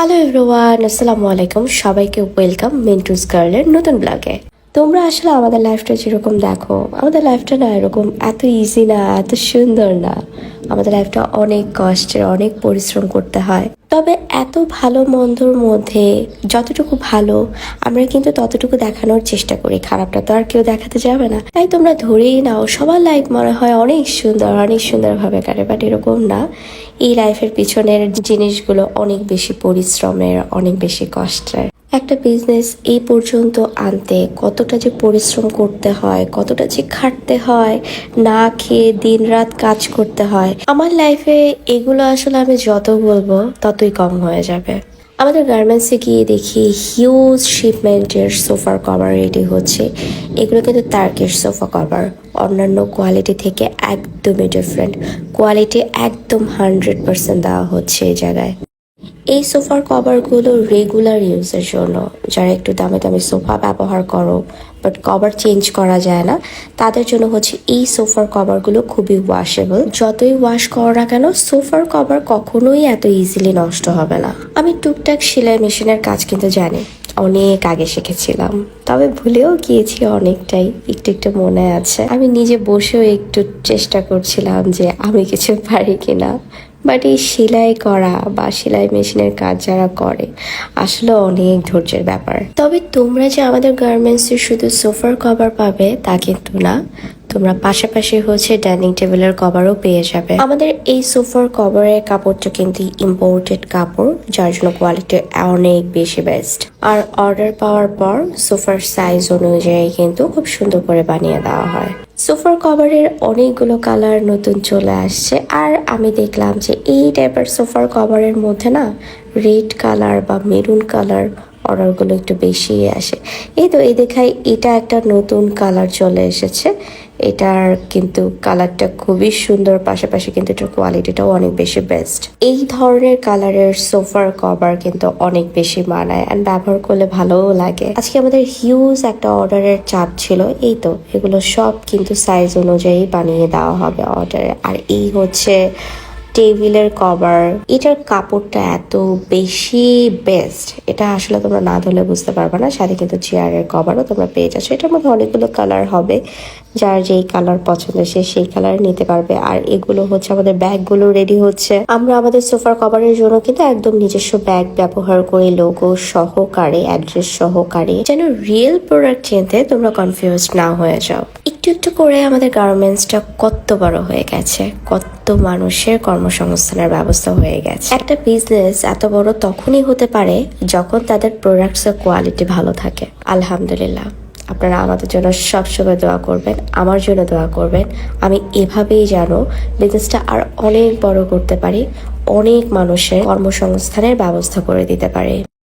Hello everyone আসসালামু আলাইকুম সবাইকে ওয়েলকাম মেন্টুস গার্লের নতুন ব্লগে তোমরা আসলে আমাদের লাইফটা যেরকম দেখো, আমাদের লাইফটা না এরকম এত ইজি না, এত সুন্দর না। আমাদের লাইফটা অনেক কষ্টের, অনেক পরিশ্রম করতে হয়। তবে এত ভালো মন্দর মধ্যে যতটুকু ভালো, আমরা কিন্তু ততটুকু দেখানোর চেষ্টা করি। খারাপটা তো আর কেউ দেখাতে যাবে না। তাই তোমরা ধরেই নাও, সবার লাইফ মনে হয় অনেক সুন্দর, অনেক সুন্দরভাবে কাটে বাট এরকম না। এই লাইফের পিছনের জিনিসগুলো অনেক বেশি পরিশ্রমের, অনেক বেশি কষ্টের। একটা বিজনেস এই পর্যন্ত আনতে কতটা যে পরিশ্রম করতে হয়, কতটা যে খাটতে হয়, না খেয়ে দিন রাত কাজ করতে হয়, আমার লাইফে এগুলো আসলে আমি যত বলব ততই কম হয়ে যাবে। আমাদের গার্মেন্টসে গিয়ে দেখি হিউজ শিপমেন্টের সোফার কভার রেডি হচ্ছে। এগুলো কিন্তু তার্কিশ সোফা কভার অন্যান্য কোয়ালিটি থেকে একদমই ডিফারেন্ট কোয়ালিটি একদম হান্ড্রেড পার্সেন্ট দেওয়া হচ্ছে এই জায়গায়। এই সোফার কভারগুলো রেগুলার ইউজের জন্য, যারা একটু দামি দামি সোফা ব্যবহার করো বাট কভার চেঞ্জ করা যায় না, তাদের জন্য হচ্ছে এই সোফার কভারগুলো খুবই ওয়াশেবল যতই ওয়াশ করো না কেন, সোফার কভার কখনোই এত ইজিলি নষ্ট হবে না। আমি টুকটাক সেলাই মেশিনের কাজ কিন্তু জানি, অনেক আগে শিখেছিলাম, তবে ভুলেও গিয়েছি অনেকটাই, একটু একটু মনে আছে। আমি নিজে বসেও একটু চেষ্টা করছিলাম যে আমি কিছু পারি কিনা। বাট এই সেলাই করা বা সেলাই মেশিনের কাজ যারা করে, আসলে অনেক ধৈর্যের ব্যাপার। তবে তোমরা যে আমাদের গার্মেন্টসে শুধু সোফার কভার পাবে, তা কিন্তু না। তোমরা পাশাপাশি হচ্ছে ডাইনিং টেবিলের কভারও পেয়ে যাবে। আমাদের এই সোফার কভারের কাপড়টা কিন্তু ইম্পোর্টেড কাপড়, যার জন্য কোয়ালিটি অনেক বেশি বেস্ট আর অর্ডার পাওয়ার পর সোফার সাইজ অনুযায়ী কিন্তু খুব সুন্দর করে বানিয়ে দেওয়া হয়। সোফার কভারের অনেকগুলো কালার নতুন চলে আসছে। আর আমি দেখলাম যে এই টাইপের সোফার কভারের মধ্যে না রেড কালার বা মেরুন কালার অর্ডারগুলো একটু বেশি আসে। এই তো, এই দেখাই এটা একটা নতুন কালার চলে এসেছে। এটার কিন্তু কালারটা খুবই সুন্দর, পাশাপাশি কিন্তু এটার কোয়ালিটিটাও অনেক বেশি বেস্ট এই ধরনের কালারের সোফার কভার কিন্তু অনেক বেশি মানায় অ্যান্ড ব্যবহার করলে ভালোও লাগে। আজকে আমাদের হিউজ একটা অর্ডারের চাপ ছিল, এই তো, এগুলো সব কিন্তু সাইজ অনুযায়ী বানিয়ে দেওয়া হবে অর্ডারে আর এই হচ্ছে টেবিলের কভার, এটার কাপড়টা এত বেশি বেস্ট, এটা আসলে তোমরা না ধরলে বুঝতে পারবে না। সাথে কিন্তু চেয়ারের কভারও তোমরা পেয়ে যাচ্ছ। এটার মধ্যে অনেকগুলো কালার হবে, যার যেই কালার পছন্দ সে সেই কালার নিতে পারবে। আর এগুলো হচ্ছে আমাদের ব্যাগগুলো রেডি হচ্ছে। আমরা আমাদের সোফার কভারের জন্য কিন্তু একদম নিজস্ব ব্যাগ ব্যবহার করে লোগো সহকারে অ্যাড্রেস সহকারে। যেন রিয়েল প্রোডাক্ট চিনতে তোমরা কনফিউজ না হয়ে যাও। একটু করে আমাদের গার্মেন্টসটা কত বড় হয়ে গেছে, কত মানুষের কর্মসংস্থানের ব্যবস্থা হয়ে গেছে। একটা বিজনেস এত বড় তখনই হতে পারে যখন তাদের প্রোডাক্টসের কোয়ালিটি ভালো থাকে। আলহামদুলিল্লাহ। আপনারা আমাদের জন্য সবসময় দোয়া করবেন, আমার জন্য দোয়া করবেন। আমি এভাবেই যেন বিজনেসটা আর অনেক বড় করতে পারি, অনেক মানুষের কর্মসংস্থানের ব্যবস্থা করে দিতে পারি।